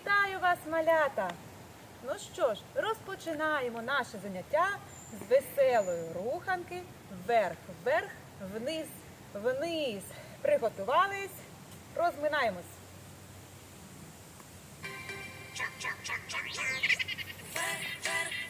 Вітаю вас, малята! Ну що ж, розпочинаємо наше заняття з веселої руханки вверх, вверх, вниз, вниз. Приготувались, розминаємось. Право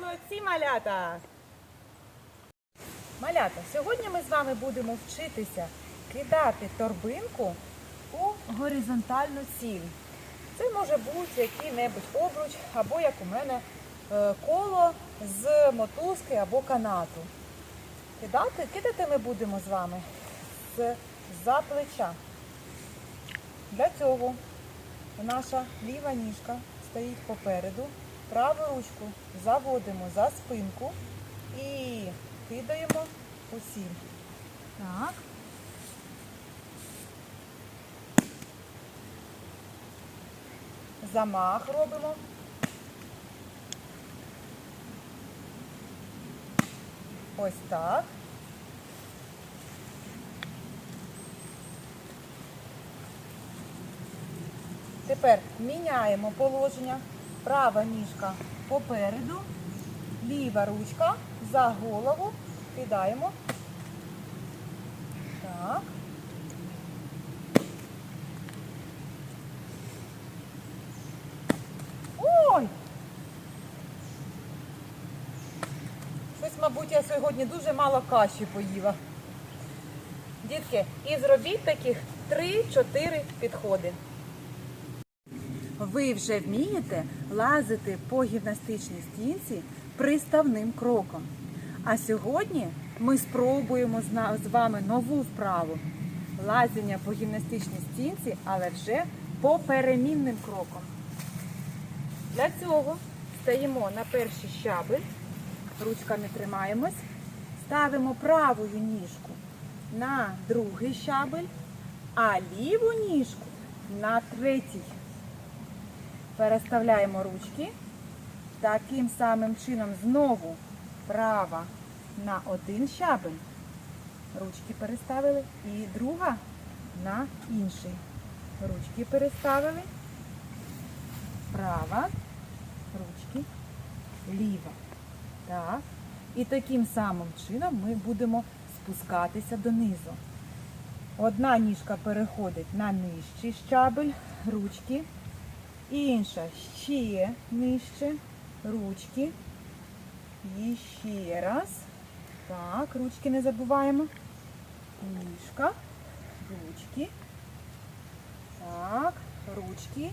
Молодці, малята! Малята, сьогодні ми з вами будемо вчитися кидати торбинку у горизонтальну ціль. Це може бути який-небудь обруч, або як у мене е, коло з мотузки або канату. Кидати, кидати ми будемо з вами з за плеча. Для цього наша ліва ніжка стоїть попереду, праву ручку заводимо за спинку і кидаємо у ціль. Так. Замах робимо. Ось так. Тепер міняємо положення. Права ніжка попереду, ліва ручка за голову. Кидаємо. Так. Ой! Щось, мабуть, я сьогодні дуже мало каші поїла. Дітки, і зробіть таких 3-4 підходи. Ви вже вмієте лазити по гімнастичній стінці приставним кроком. А сьогодні ми спробуємо з вами нову вправу лазіння по гімнастичній стінці, але вже по перемінним кроком. Для цього стаємо на перший щабель, ручками тримаємось, ставимо правою ніжку на другий щабель, а ліву ніжку на третій. Переставляємо ручки. Таким самим чином знову права на один щабель. Ручки переставили. І друга на інший. Ручки переставили. Права, ручки, ліва. Так. І таким самим чином ми будемо спускатися донизу. Одна ніжка переходить на нижчий щабель, ручки. Інша ще нижче, ручки. І ще раз. Так, ручки не забуваємо. Ніжка, ручки. Так, ручки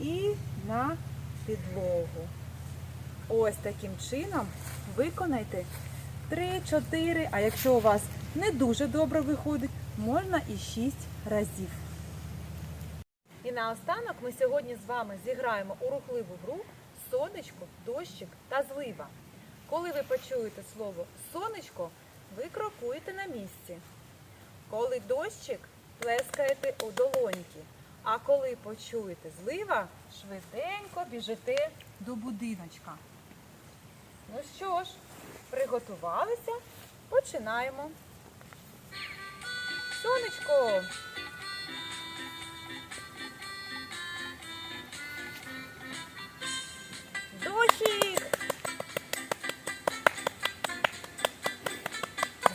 і на підлогу. Ось таким чином виконайте 3-4, а якщо у вас не дуже добре виходить, можна і 6 разів. Наостанок ми сьогодні з вами зіграємо у рухливу гру сонечко, дощик та злива. Коли ви почуєте слово сонечко, ви крокуєте на місці. Коли дощик, плескаєте у долоньки. А коли почуєте злива, швиденько біжите до будиночка. Ну що ж, приготувалися? Починаємо. Сонечко!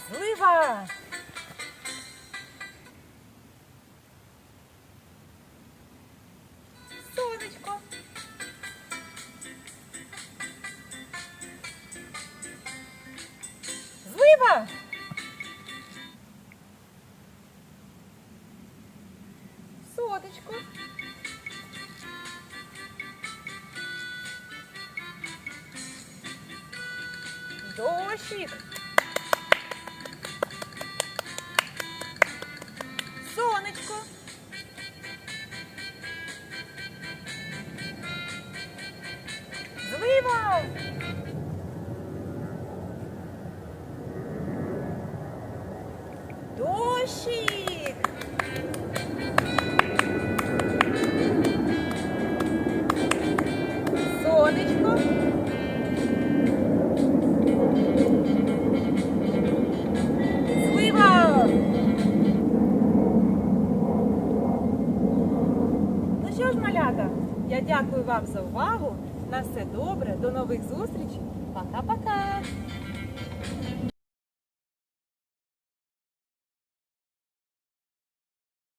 Злива! Сонечко! Злива! Дощик! Дощик! Ну що ж, малята, я дякую вам за увагу. На все добре, до нових зустрічей. Пока-пока!